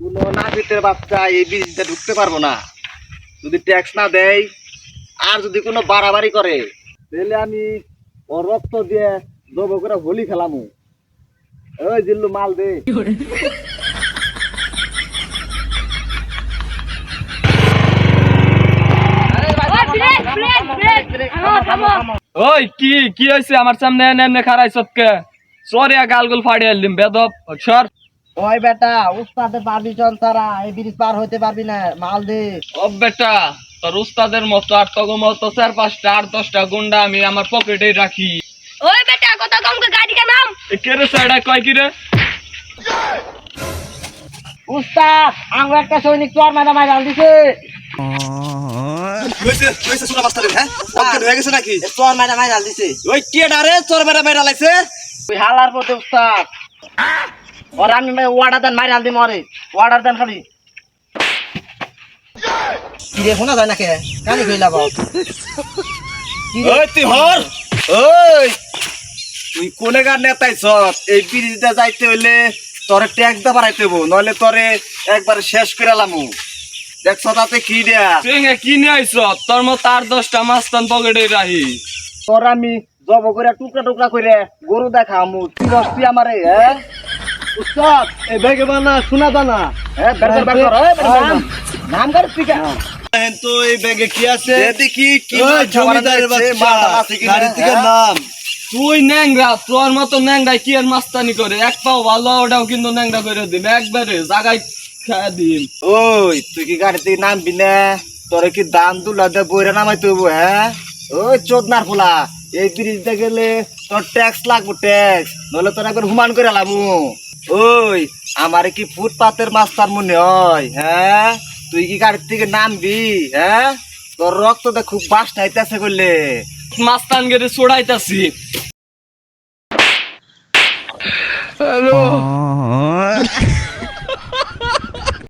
কোনো নাপিতের বাচ্চা এই ঢুকতে পারব না। যদি ট্যাক্স না দেয় আর যদি কোনো বাড়াবাড়ি করে তাহলে আমি ও রক্ত দিয়ে জব করে হোলি খেলামু। ওই জিল্লু মাল দে। ওই কি কি হয়েছে আমার সামনে এনে এমনি খারাই সবকে। সরিয়া গালগুল ফাড়িয়ে দিম বেদব সর ওই বেটা উস্তাদের পারমিশন ছাড়া এই ব্রিজ পার হতে পারবি না মাল দে ও বেটা তোর উস্তাদের মতো আর তগো মতো চার পাঁচটা আট দশটা গুন্ডা আমি আমার পকেটে রাখি। ওই বেটা কত কম গাড়ি কা নাম? কে রে সাইডা কয় কি রে? উস্তাদ আঙ্গুর একটা সৈনিক তোর মারা মারা দিছে। হ্যাঁ? অজ্ঞান হয়ে গেছে নাকি? তোর মারা মারা দিছে। ওই কে ডারে চোর মেরা মেরা লাইছে তুই হালার পথে উস্তাদ। ওর আমি ওয়ার্ডার দেন মারা দি মরে। ওয়ার্ডার দেন খালি। কি রে শোনা যায় না কে কানি কইলা বাপ ওই তুই হর। ওই তুই গান নেতাইছ এই ব্রিজটা যাইতে হইলে তোরে ট্যাক্স দা বাড়াইতে হইব নইলে তোরে একবার শেষ করে লামু। দেখছ তাতে কি দেয়া? তুই কি নিয়ে আইছ তোর মতো আট দশটা মাস্তান পকেটে রাহি। তোর আমি জব করে টুকরা টুকরা করে গরু দেখামু। তুই বসতি আমারে হ্যাঁ? উস্তাদ এই বেগে বানা শোনা দানা। হ্যাঁ বের কর বের কর এই বের কর। নাম কর পিকা তো এই ব্যাগে কি আছে? দেখি কি ওই মাছ খাবার জমিদারের বাচ্চা। মাল আছে কিনা, গাড়ি থেকে? নাম। তুই ন্যাংরা তোর মতো ন্যাংরা কি আর মাস্তানি করে? এক পাও ভালো ওটাও কিন্তু ন্যাংরা করে দিম একবারে জাগায় খাওয়া দিম। ওই তুই কি গাড়ি থেকে নামবি না? তোরে কি দাম দুলা দে বইরা নামাইতে হইব হ্যাঁ? ওই চোদনার ফুলা এই ব্রিজটা গেলে তোর ট্যাক্স লাগবো ট্যাক্স নইলে তোর একবার হুমান করে লামু ওই আমার কি ফুটপাতের মাস্টার মনে হয় হ্যাঁ? তুই কি গাড়ির থেকে নামবি হ্যাঁ? তোর রক্তটা খুব বাস নাইতেছে করলে মাস্তান গেড়ে চড়াইতাছি